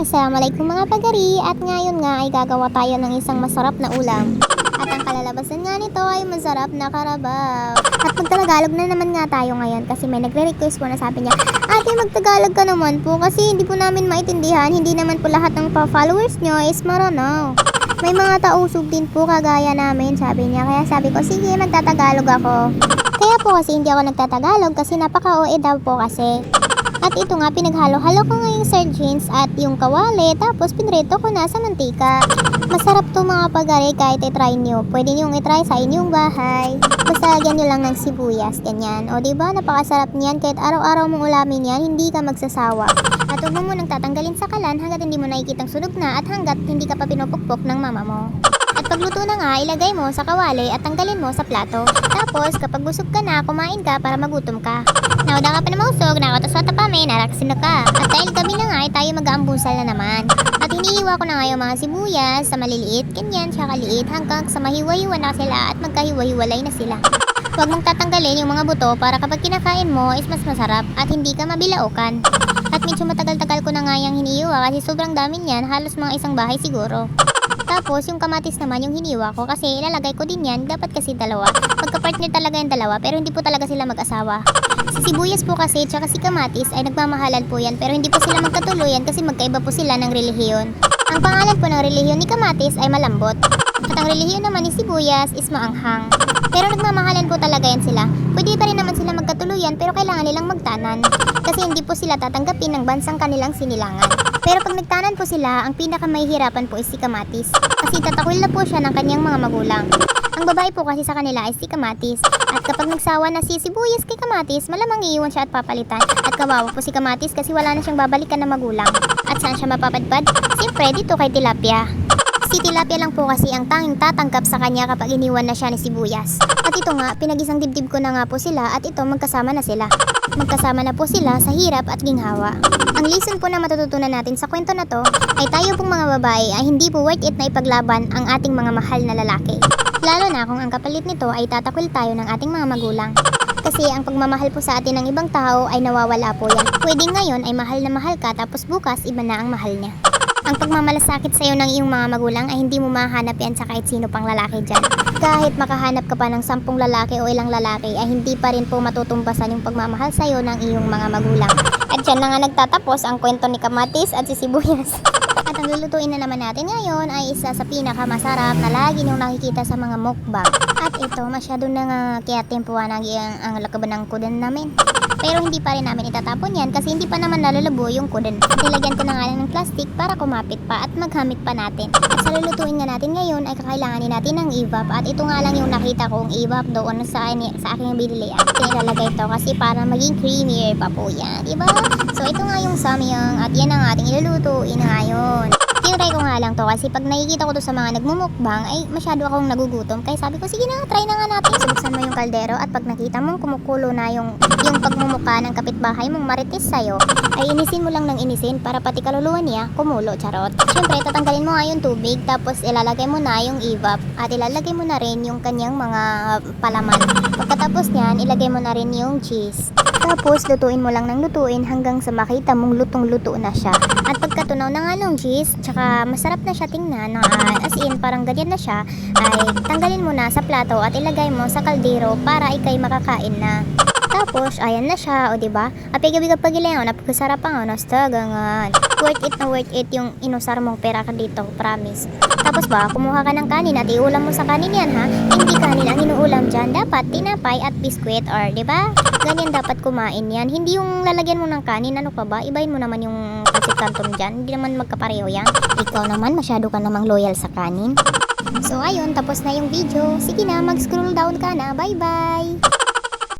Assalamualaikum mga pagari at ngayon nga ay gagawa tayo ng isang masarap na ulam. At ang kalalabasan nga nito ay masarap na karabaw. At magtagalog na naman nga tayo ngayon kasi may nagre-request po na sabi niya, Ate magtagalog ka naman po kasi hindi po namin maintindihan, hindi naman po lahat ng pa-followers nyo is maranaw. May mga tausog din po kagaya namin sabi niya kaya sabi ko sige magtatagalog ako. Kaya po kasi hindi ako nagtatagalog kasi napaka-OE daw po kasi. At ito nga, pinaghalo-halo ko nga yung sardines at yung kawali, tapos pinrito ko na sa mantika. Masarap to mga pagari kahit i-try nyo. Pwede nyo i-try sa inyong bahay. Basta lagyan nyo lang ng sibuyas, ganyan. O diba, napakasarap niyan kahit araw-araw mong ulamin yan, hindi ka magsasawa. At huwag mo munang tatanggalin sa kalan hanggat hindi mo nakikitang sunog na at hanggat hindi ka pa pinupukpok ng mama mo. Pagluto na nga, ilagay mo sa kawali at tanggalin mo sa plato. Tapos, kapag busog ka na, kumain ka para magutom ka. Nauda ka pa na mausog, nakatos sa tapame, naraksin na ka. At dahil gabi na nga, ay tayo mag-aambusal na naman. At hinihiwa ko na nga yung mga sibuyas sa maliliit, ganyan, siya kaliit, hanggang sa mahiwa-hiwa na sila at magkahiwa-hiwalay na sila. Huwag mong tatanggalin yung mga buto para kapag kinakain mo is mas masarap at hindi ka mabilaukan. At medyo matagal-tagal ko na nga yung hinihiwa kasi sobrang dami niyan, halos mga isang bahay siguro. Tapos, yung kamatis naman yung hiniwa ko kasi ilalagay ko din yan, dapat kasi dalawa. Magka-partner talaga yung dalawa pero hindi po talaga sila mag-asawa. Si sibuyas po kasi tsaka si kamatis ay nagmamahalan po yan pero hindi po sila magkatuluyan kasi magkaiba po sila ng relihiyon. Ang pangalan po ng relihiyon ni kamatis ay malambot. At ang relihiyon naman ni sibuyas is maanghang. Pero nagmamahalan po talaga yan sila. Pwede pa rin naman sila magkatuluyan pero kailangan nilang magtanan. Kasi hindi po sila tatanggapin ng bansang kanilang sinilangan. Pero pag nagtanan po sila, ang pinakamahihirapan po is si Kamatis. Kasi tatakwil na po siya ng kanyang mga magulang. Ang babae po kasi sa kanila ay si Kamatis. At kapag nagsawa na si Sibuyas kay Kamatis, malamang iiwan siya at papalitan. At kawawa po si Kamatis kasi wala na siyang babalikan na magulang. At saan siya mapapadpad? Siyempre dito kay Tilapia. Si Tilapia lang po kasi ang tanging tatanggap sa kanya kapag iniwan na siya ni Sibuyas. At ito nga, pinag-isang dibdib ko na nga po sila at ito magkasama na sila. Magkasama na po sila sa hirap at ginhawa. Ang lesson po na matututunan natin sa kwento na to ay tayo pong mga babae ay hindi po worth it na ipaglaban ang ating mga mahal na lalaki. Lalo na kung ang kapalit nito ay tatakwil tayo ng ating mga magulang. Kasi ang pagmamahal po sa atin ng ibang tao ay nawawala po yan. Pwede ngayon ay mahal na mahal ka tapos bukas iba na ang mahal niya. Ang pagmamalasakit sa iyo ng iyong mga magulang ay hindi mo mahanap yan sa kahit sino pang lalaki dyan. Kahit makahanap ka pa ng sampung lalaki o ilang lalaki ay hindi pa rin po matutumbasan yung pagmamahal sa iyo ng iyong mga magulang. At dyan na nga nagtatapos ang kwento ni Kamatis at si Sibuyas. At ang lulutuin na naman natin ngayon ay isa sa pinakamasarap na lagi niyong nakikita sa mga mukbang. At ito, masyado na nga kaya tempuanag ang, ang lakaban ng kudan namin. Pero hindi pa rin namin itatapon yan kasi hindi pa naman nalalabo yung kudan. Nilagyan ko na nga ng plastic para kumapit pa at maghamit pa natin. At sa lulutuin nga natin ngayon ay kakailanganin natin ng evap at ito nga lang yung nakita kong evap doon sa, sa aking binili at pinilalagay ito kasi para maging creamier pa po yan, diba? So ito nga yung samyang at yan ang ating ilulutuin ngayon. Tinry ko nga lang to kasi pag nakikita ko to sa mga nagmumukbang ay masyado akong nagugutom. Kaya sabi ko sige na try na nga natin. Subuksan mo yung kaldero? At pag nakita mong kumukulo na yung yung pagmumuka ng kapitbahay mong marites sa'yo ay inisin mo lang ng inisin para pati kaluluwa niya kumulo charot. Syempre tatanggalin mo nga yung tubig tapos ilalagay mo na yung evap at ilalagay mo na rin yung kanyang mga palaman. Pagkatapos niyan ilagay mo na rin yung cheese tapos, lutuin mo lang ng lutuin hanggang sa makita mong lutong-luto na siya. At pagkatunaw na nga ng cheese, tsaka masarap na siya tingnan, na, ah, as in parang ganyan na siya, ay tanggalin mo na sa plato at ilagay mo sa kaldero para ikay makakain na. Tapos, ayan na siya, o diba? Api gabi kapag ilayaw, napakasarap ang ano, stagangan. Worth it na worth it yung inusar mong pera ka dito, promise. Tapos ba, kumuha ka ng kanin at iulam mo sa kanin yan ha? Hindi kanin ang inuulam dyan, dapat tinapay at biskwit or, di ba? Ganyan dapat kumain yan. Hindi yung lalagyan mo ng kanin, ano ka ba? Ibahin mo naman yung pancit canton dyan. Hindi naman magkapareho yan. Ikaw naman, masyado ka namang loyal sa kanin. So ayun, tapos na yung video. Sige na, mag-scroll down ka na. Bye-bye!